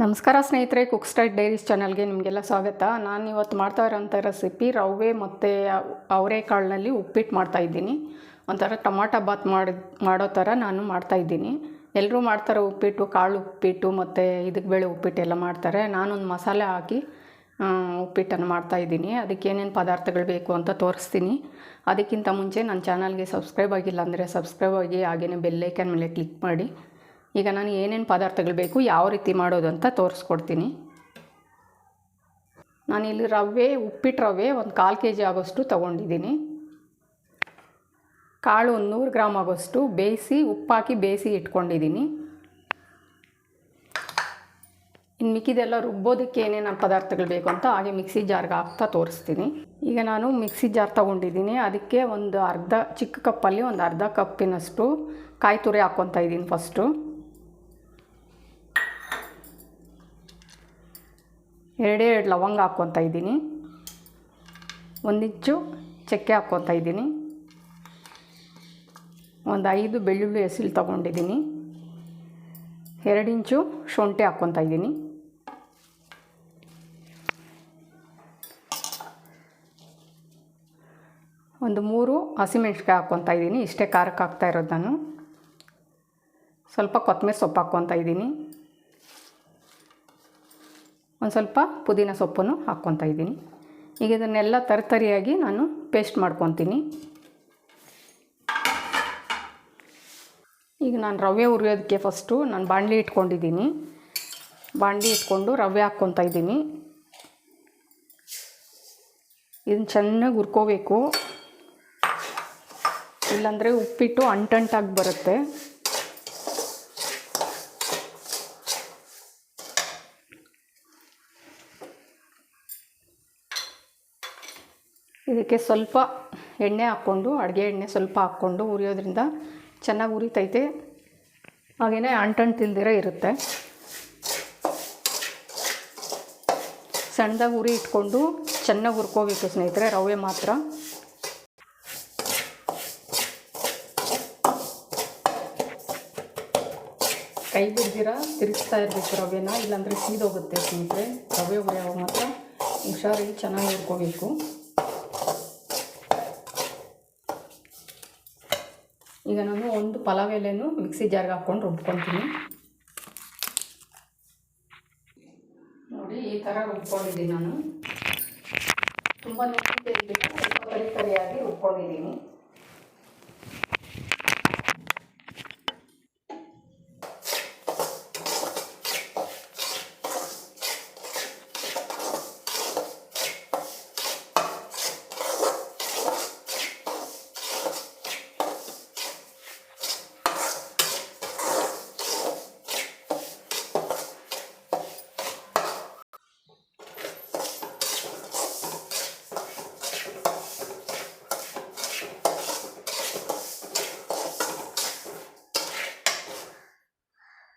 ನಮಸ್ಕಾರ ಸ್ನೇಹಿತರೆ cook straight diaries ಚಾನಲ್ಗೆ ನಿಮಗೆಲ್ಲ ಸ್ವಾಗತ. ನಾನು ಇವತ್ತು ಮಾಡ್ತಾ ಇರೋಂಥ ರೆಸಿಪಿ ರವೆ ಮತ್ತು ಅವರೆಕಾಳಿನಲ್ಲಿ ಉಪ್ಪಿಟ್ಟು ಮಾಡ್ತಾ ಇದ್ದೀನಿ. ಒಂಥರ ಟೊಮಾಟೊ ಬಾತ್ ಮಾಡಿ, ಮಾಡೋ ಥರ ನಾನು ಮಾಡ್ತಾ ಇದ್ದೀನಿ. ಎಲ್ಲರೂ ಮಾಡ್ತಾರೆ ಉಪ್ಪಿಟ್ಟು, ಕಾಳು ಉಪ್ಪಿಟ್ಟು ಮತ್ತು ಇದಕ್ಕೆ ಬೇಳೆ ಉಪ್ಪಿಟ್ಟು ಎಲ್ಲ ಮಾಡ್ತಾರೆ. ನಾನೊಂದು ಮಸಾಲೆ ಹಾಕಿ ಉಪ್ಪಿಟ್ಟನ್ನು ಮಾಡ್ತಾ ಇದ್ದೀನಿ. ಅದಕ್ಕೆ ಏನೇನು ಪದಾರ್ಥಗಳು ಬೇಕು ಅಂತ ತೋರಿಸ್ತೀನಿ. ಅದಕ್ಕಿಂತ ಮುಂಚೆ ನನ್ನ ಚಾನಲ್ಗೆ ಸಬ್ಸ್ಕ್ರೈಬ್ ಆಗಿಲ್ಲ ಅಂದರೆ ಸಬ್ಸ್ಕ್ರೈಬ್ ಆಗಿ ಹಾಗೆಯೇ ಬೆಲ್ಲೈಕನ್ ಮೇಲೆ ಕ್ಲಿಕ್ ಮಾಡಿ. ಈಗ ನಾನು ಏನೇನು ಪದಾರ್ಥಗಳು ಬೇಕು, ಯಾವ ರೀತಿ ಮಾಡೋದು ಅಂತ ತೋರಿಸ್ಕೊಡ್ತೀನಿ. ನಾನಿಲ್ಲಿ ರವೆ, ಉಪ್ಪಿಟ್ಟು ರವೆ ಒಂದು ಕಾಲು ಕೆ ಜಿ ಆಗೋಷ್ಟು ತೊಗೊಂಡಿದ್ದೀನಿ. ಕಾಳು ಒಂದು ನೂರು ಗ್ರಾಮ್ ಆಗೋಷ್ಟು ಬೇಯಿಸಿ, ಉಪ್ಪಾಕಿ ಬೇಯಿಸಿ ಇಟ್ಕೊಂಡಿದ್ದೀನಿ. ಇನ್ನು ಮಿಕ್ಕಿದೆಲ್ಲ ರುಬ್ಬೋದಕ್ಕೆ ಏನೇನು ಪದಾರ್ಥಗಳು ಬೇಕು ಅಂತ ಹಾಗೆ ಮಿಕ್ಸಿ ಜಾರ್ಗೆ ಹಾಕ್ತಾ ತೋರಿಸ್ತೀನಿ. ಈಗ ನಾನು ಮಿಕ್ಸಿ ಜಾರ್ ತೊಗೊಂಡಿದ್ದೀನಿ. ಅದಕ್ಕೆ ಒಂದು ಅರ್ಧ ಚಿಕ್ಕ ಕಪ್ಪಲ್ಲಿ ಒಂದು ಅರ್ಧ ಕಪ್ಪಿನಷ್ಟು ಕಾಯಿ ತುರಿ ಹಾಕ್ಕೊತಾ ಇದ್ದೀನಿ ಫಸ್ಟು. ಎರಡೇ ಎರಡು ಲವಂಗ ಹಾಕ್ಕೊತಾ ಇದ್ದೀನಿ. ಒಂದಿಂಚು ಚಕ್ಕೆ ಹಾಕ್ಕೊತಾ ಇದ್ದೀನಿ. ಒಂದು ಐದು ಬೆಳ್ಳುಳ್ಳಿ ಹೆಸಿಲು ತೊಗೊಂಡಿದ್ದೀನಿ. ಎರಡಿಂಚು ಶುಂಠಿ ಹಾಕ್ಕೊತಾ ಇದ್ದೀನಿ. ಒಂದು ಮೂರು ಹಸಿಮೆಣ್ಸಿಕಾಯಿ ಹಾಕ್ಕೊತಾ ಇದ್ದೀನಿ. ಇಷ್ಟೇ ಖಾರಕ್ಕೆ ಹಾಕ್ತಾ ಇರೋದು ನಾನು. ಸ್ವಲ್ಪ ಕೊತ್ತಂಬರಿ ಸೊಪ್ಪು ಹಾಕ್ಕೊತಾ ಇದ್ದೀನಿ. ಒಂದು ಸ್ವಲ್ಪ ಪುದೀನ ಸೊಪ್ಪನ್ನು ಹಾಕ್ಕೊತಾ ಇದ್ದೀನಿ. ಈಗ ಇದನ್ನೆಲ್ಲ ತರ್ತರಿಯಾಗಿ ನಾನು ಪೇಸ್ಟ್ ಮಾಡ್ಕೊತೀನಿ. ಈಗ ನಾನು ರವೆ ಹುರಿಯೋದಕ್ಕೆ ಫಸ್ಟು ನಾನು ಬಾಣಲಿ ಇಟ್ಕೊಂಡಿದ್ದೀನಿ. ಬಾಣಲಿ ಇಟ್ಕೊಂಡು ರವೆ ಹಾಕ್ಕೊತಾ ಇದ್ದೀನಿ. ಇದನ್ನು ಚೆನ್ನಾಗಿ ಹುರ್ಕೋಬೇಕು. ಇಲ್ಲಾಂದರೆ ಉಪ್ಪಿಟ್ಟು ಅಂಟಂಟಾಗಿ ಬರುತ್ತೆ. ಇದಕ್ಕೆ ಸ್ವಲ್ಪ ಎಣ್ಣೆ ಹಾಕ್ಕೊಂಡು, ಅಡುಗೆ ಎಣ್ಣೆ ಸ್ವಲ್ಪ ಹಾಕ್ಕೊಂಡು ಉರಿಯೋದ್ರಿಂದ ಚೆನ್ನಾಗಿ ಉರಿತೈತೆ. ಹಾಗೆಯೇ ಅಂಟಂಟು ತಿಲ್ದಿರ ಇರುತ್ತೆ. ಸಣ್ಣದಾಗಿ ಉರಿ ಇಟ್ಕೊಂಡು ಚೆನ್ನಾಗಿ ಹುರ್ಕೋಬೇಕು ಸ್ನೇಹಿತರೆ, ರವೆ ಮಾತ್ರ. ಕೈ ಬಿಡ್ದಿರ? ತಿರುಗಿಸ್ತಾ ಇರಬೇಕು ರವೆನ, ಇಲ್ಲಾಂದರೆ ಸೀದೋಗುತ್ತೆ ಸ್ನೇಹಿತರೆ. ರವೆ ಉರಿಯೋ ಮಾತ್ರ ಹುಷಾರಾಗಿ ಚೆನ್ನಾಗಿ ಹುರ್ಕೋಬೇಕು. ಈಗ ನಾನು ಒಂದು ಪಲಾವ್ ಎಲೆನೂ ಮಿಕ್ಸಿ ಜಾರ್ಗೆ ಹಾಕ್ಕೊಂಡು ರುಬ್ಕೊತೀನಿ ನೋಡಿ, ಈ ಥರ ರುಬ್ಕೊಂಡಿದ್ದೀನಿ ನಾನು. ತುಂಬ ನೀಟಾಗಿ ತರಿಯಾಗಿ ರುಬ್ಕೊಂಡಿದ್ದೀನಿ.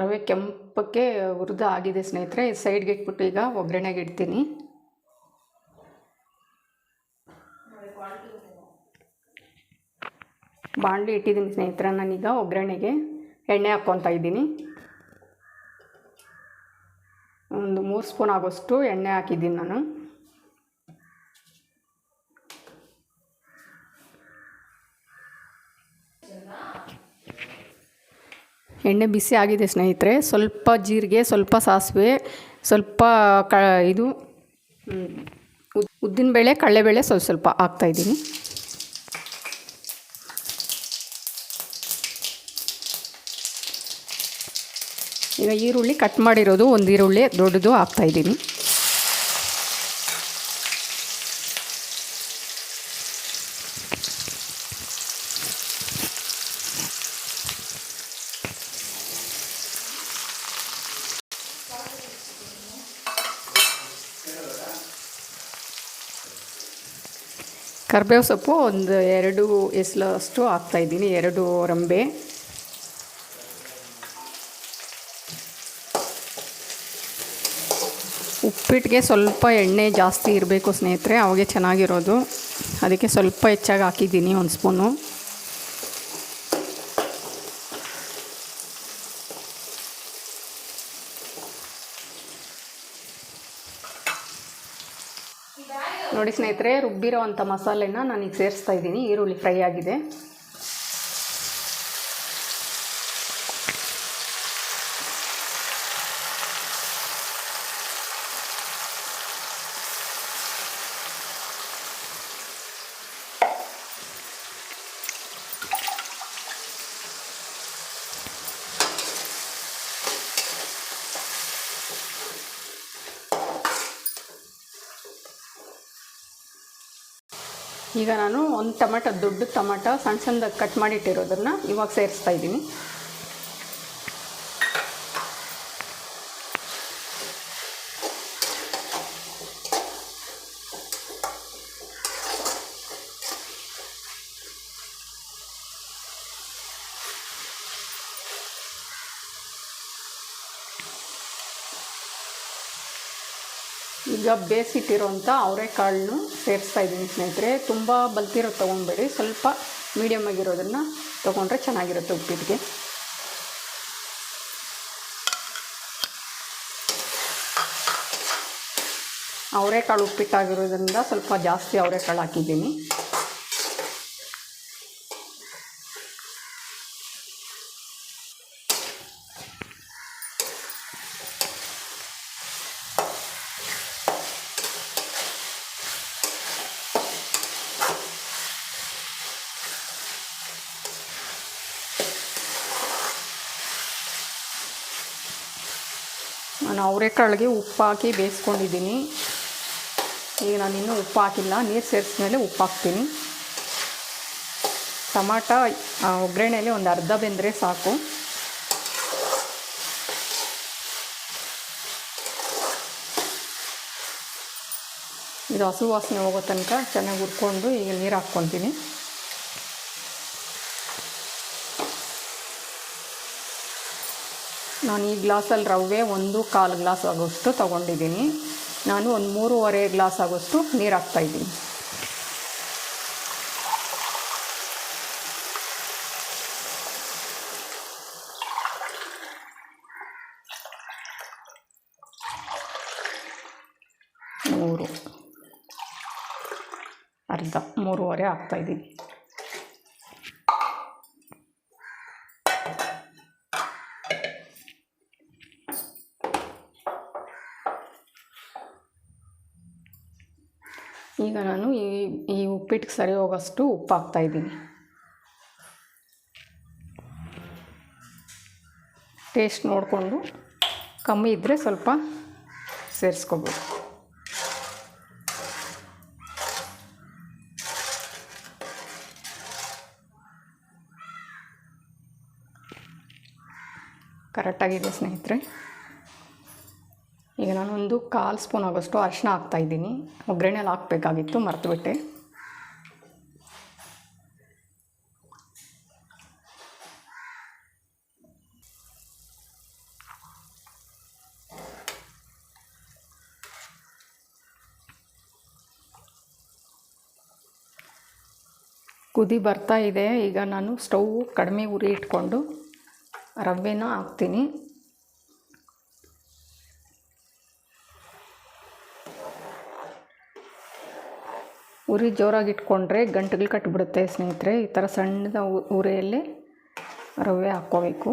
ರವೆ ಕೆಂಪಕ್ಕೆ ಹುರಿದು ಆಗಿದೆ ಸ್ನೇಹಿತರೆ ಸೈಡ್ಗೆ ಇಟ್ಬಿಟ್ಟು ಈಗ ಒಗ್ಗರಣೆಗೆ ಇಡ್ತೀನಿ. ಬಾಣಲಿ ಇಟ್ಟಿದ್ದೀನಿ ಸ್ನೇಹಿತರೆ, ನಾನೀಗ ಒಗ್ಗರಣೆಗೆ ಎಣ್ಣೆ ಹಾಕ್ಕೊತಾ ಇದ್ದೀನಿ. ಒಂದು ಮೂರು ಸ್ಪೂನ್ ಆಗೋಷ್ಟು ಎಣ್ಣೆ ಹಾಕಿದ್ದೀನಿ ನಾನು. ಎಣ್ಣೆ ಬಿಸಿ ಆಗಿದೆ ಸ್ನೇಹಿತರೆ. ಸ್ವಲ್ಪ ಜೀರಿಗೆ, ಸ್ವಲ್ಪ ಸಾಸಿವೆ, ಸ್ವಲ್ಪ ಕ, ಇದು ಉದ್ದಿನಬೇಳೆ ಕಡಲೆಬೇಳೆ ಸ್ವಲ್ಪ ಸ್ವಲ್ಪ ಹಾಕ್ತಾಯಿದ್ದೀನಿ ಈಗ ಈರುಳ್ಳಿ ಕಟ್ ಮಾಡಿರೋದು ಒಂದು ಈರುಳ್ಳಿ ದೊಡ್ಡದು ಹಾಕ್ತಾಯಿದ್ದೀನಿ ಕರ್ಬೇವು ಸೊಪ್ಪು ಒಂದು ಎರಡು ಎಸಲಷ್ಟು ಹಾಕ್ತಾಯಿದ್ದೀನಿ ಎರಡು ರಂಬೆ. ಉಪ್ಪಿಟ್ಟಿಗೆ ಸ್ವಲ್ಪ ಎಣ್ಣೆ ಜಾಸ್ತಿ ಇರಬೇಕು ಸ್ನೇಹಿತರೆ, ಅವಾಗೆ ಚೆನ್ನಾಗಿರೋದು. ಅದಕ್ಕೆ ಸ್ವಲ್ಪ ಹೆಚ್ಚಾಗಿ ಹಾಕಿದ್ದೀನಿ ಒಂದು ಸ್ಪೂನು. ನೋಡಿ ಸ್ನೇಹಿತರೆ ರುಬ್ಬಿರೋ ಅಂಥ ಮಸಾಲೆನ ನಾನೀಗ ಸೇರಿಸ್ತಾ ಇದ್ದೀನಿ ಈರುಳ್ಳಿ ಫ್ರೈ ಆಗಿದೆ. ಈಗ ನಾನು ಒಂದು ಟೊಮೆಟೊ ದೊಡ್ಡ ಟೊಮೆಟೊ ಸಣ್ಣ ಸಣ್ಣದಾಗಿ ಕಟ್ ಮಾಡಿಟ್ಟಿರೋದನ್ನು ಇವಾಗ ಸೇರಿಸ್ತಾ ಇದ್ದೀನಿ. ಈಗ ಬೇಯಿಸಿಟ್ಟಿರೋಂಥ ಅವರೆಕಾಳನ್ನು ಸೇರಿಸ್ತಾ ಇದ್ದೀನಿ ಸ್ನೇಹಿತರೆ. ತುಂಬ ಬಲ್ತಿರೋ ತೊಗೊಬೇಡಿ ಸ್ವಲ್ಪ ಮೀಡಿಯಮ್ ಆಗಿರೋದನ್ನು ತೊಗೊಂಡ್ರೆ ಚೆನ್ನಾಗಿರುತ್ತೆ ಉಪ್ಪಿಟ್ಟಿಗೆ ಅವರೆಕಾಳು ಉಪ್ಪಿಟ್ಟಾಗಿರೋದ್ರಿಂದ ಸ್ವಲ್ಪ ಜಾಸ್ತಿ ಅವರೆಕಾಳು ಹಾಕಿದ್ದೀನಿ. ನಾನು ಅವರೆಕಾಳಿಗೆ ಉಪ್ಪು ಹಾಕಿ ಬೇಯಿಸ್ಕೊಂಡಿದ್ದೀನಿ. ಈಗ ನಾನು ಇನ್ನೂ ಉಪ್ಪು ಹಾಕಿಲ್ಲ ನೀರು ಸೇರಿಸ್ಮೇಲೆ ಉಪ್ಪು ಹಾಕ್ತೀನಿ ಟಮಾಟ ಒಗ್ಗರಣೆಯಲ್ಲಿ ಒಂದು ಅರ್ಧ ಬೆಂದರೆ ಸಾಕು. ಇದು ಹಸು ವಾಸನೆ ಹೋಗೋ ತನಕ ಚೆನ್ನಾಗಿ ಹುರ್ಕೊಂಡು ಈಗ ನೀರು ಹಾಕ್ಕೊತೀನಿ. ನಾನು ಈ ಗ್ಲಾಸಲ್ಲಿ ರವೆ ಒಂದು ಕಾಲು ಗ್ಲಾಸ್ ಆಗೋಷ್ಟು ತೊಗೊಂಡಿದ್ದೀನಿ. ನಾನು ಒಂದು ಮೂರುವರೆ ಗ್ಲಾಸ್ ಆಗೋಷ್ಟು ನೀರು ಹಾಕ್ತಾಯಿದ್ದೀನಿ ಮೂರು. ಅರ್ಧ. ಮೂರುವರೆ ಹಾಕ್ತಾಯಿದ್ದೀನಿ ಈಗ ನಾನು ಈ ಈ ಉಪ್ಪಿಟ್ಟಿಗೆ ಸರಿ ಹೋಗೋಷ್ಟು ಉಪ್ಪು ಹಾಕ್ತಾಯಿದ್ದೀನಿ ಟೇಸ್ಟ್ ನೋಡಿಕೊಂಡು ಕಮ್ಮಿ ಇದ್ದರೆ ಸ್ವಲ್ಪ ಸೇರಿಸ್ಕೋಬೋದು. ಕರೆಕ್ಟಾಗಿದೆ ಸ್ನೇಹಿತರೆ. ಈಗ ನಾನೊಂದು ಕಾಲು ಸ್ಪೂನ್ ಆಗೋಷ್ಟು ಅರಿಶಿನ ಹಾಕ್ತಾಯಿದ್ದೀನಿ ಒಗ್ಗರಣೆಯಲ್ಲಿ ಹಾಕಬೇಕಾಗಿತ್ತು, ಮರೆತುಬಿಟ್ಟೆ. ಕುದಿ ಬರ್ತಾ ಇದೆ. ಈಗ ನಾನು ಸ್ಟವ್ ಕಡಿಮೆ ಉರಿ ಇಟ್ಕೊಂಡು ರವೆನ ಹಾಕ್ತೀನಿ. ಉರಿ ಜೋರಾಗಿ ಇಟ್ಕೊಂಡ್ರೆ ಗಂಟುಗಳು ಕಟ್ಟಿಬಿಡುತ್ತೆ ಸ್ನೇಹಿತರೆ. ಈ ಥರ ಸಣ್ಣದ ಉರಿಯಲ್ಲಿ ರವೆ ಹಾಕ್ಕೋಬೇಕು.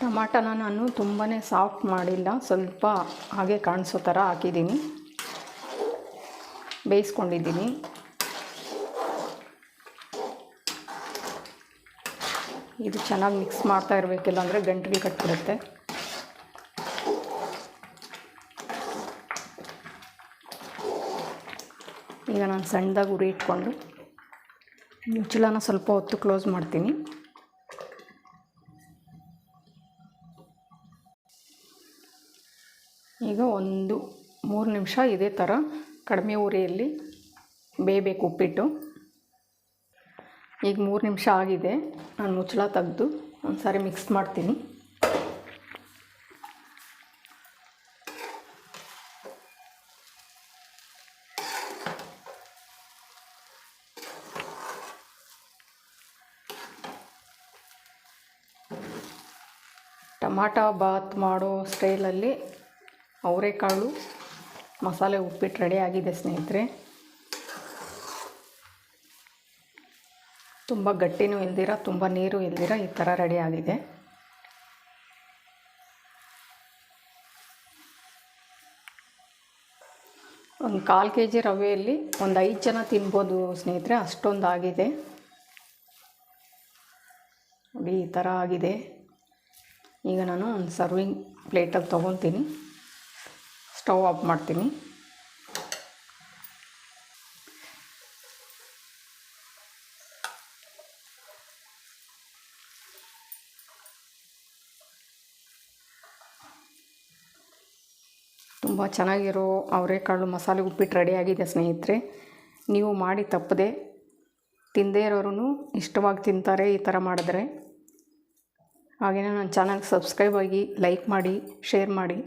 ಟಮಾಟನ ನಾನು ತುಂಬಾ ಸಾಫ್ಟ್ ಮಾಡಿಲ್ಲ. ಸ್ವಲ್ಪ ಹಾಗೆ ಕಾಣಿಸೋ ಥರ ಹಾಕಿದ್ದೀನಿ. ಬೇಯಿಸ್ಕೊಂಡಿದ್ದೀನಿ. ಇದು ಚೆನ್ನಾಗಿ ಮಿಕ್ಸ್ ಮಾಡ್ತಾ ಇರಬೇಕಿಲ್ಲ ಅಂದರೆ ಗಂಟಲಿ ಕಟ್ಬಿಡುತ್ತೆ. ಈಗ ನಾನು ಸಣ್ಣದಾಗಿ ಉರಿ ಇಟ್ಕೊಂಡು, ಮುಚ್ಚಳನ ಸ್ವಲ್ಪ ಹೊತ್ತು ಕ್ಲೋಸ್ ಮಾಡ್ತೀನಿ ಈಗ ಒಂದು ಮೂರು ನಿಮಿಷ ಇದೇ ಥರ ಕಡಿಮೆ ಉರಿಯಲ್ಲಿ ಬೇಯಬೇಕು ಉಪ್ಪಿಟ್ಟು. ಈಗ ಮೂರು ನಿಮಿಷ ಆಗಿದೆ. ನಾನು ಮುಚ್ಚಳ ತೆಗೆದು ಒಂದು ಸಾರಿ ಮಿಕ್ಸ್ ಮಾಡ್ತೀನಿ. ಟಮಾಟ ಬಾತ್ ಮಾಡೋ ಸ್ಟೈಲಲ್ಲಿ ಅವರೆಕಾಳು ಮಸಾಲೆ ಉಪ್ಪಿಟ್ಟು ರೆಡಿ ಆಗಿದೆ ಸ್ನೇಹಿತರೆ. ತುಂಬ ಗಟ್ಟಿನೂ ಇಲ್ದಿರ, ತುಂಬ ನೀರು ಇಲ್ದಿರ ಈ ಥರ ರೆಡಿ ಆಗಿದೆ. ಒಂದು ಕಾಲು ಕೆ ಜಿ ರವೆಯಲ್ಲಿ ಒಂದು ಐದು ಜನ ತಿನ್ಬೋದು ಸ್ನೇಹಿತರೆ, ಅಷ್ಟೊಂದು ಆಗಿದೆ. ನೋಡಿ ಈ ಥರ ಆಗಿದೆ. ಈಗ ನಾನು ಒಂದು ಸರ್ವಿಂಗ್ ಪ್ಲೇಟಲ್ಲಿ ತೊಗೊತೀನಿ. ಸ್ಟವ್ ಆಫ್ ಮಾಡ್ತೀನಿ. ತುಂಬ ಚೆನ್ನಾಗಿರೋ ಅವರೆಕಾಳು ಮಸಾಲೆ ಉಪ್ಪಿಟ್ಟು ರೆಡಿಯಾಗಿದೆ ಸ್ನೇಹಿತರೆ. ನೀವು ಮಾಡಿ ತಪ್ಪದೆ ತಿಂದೇ ಇರೋರು ಇಷ್ಟವಾಗಿ ತಿಂತಾರೆ ಈ ಥರ ಮಾಡಿದ್ರೆ. ಹಾಗೆಯೇ ನನ್ನ ಚಾನಲ್ಗೆ ಸಬ್ಸ್ಕ್ರೈಬ್ ಆಗಿ ಲೈಕ್ ಮಾಡಿ, ಶೇರ್ ಮಾಡಿ.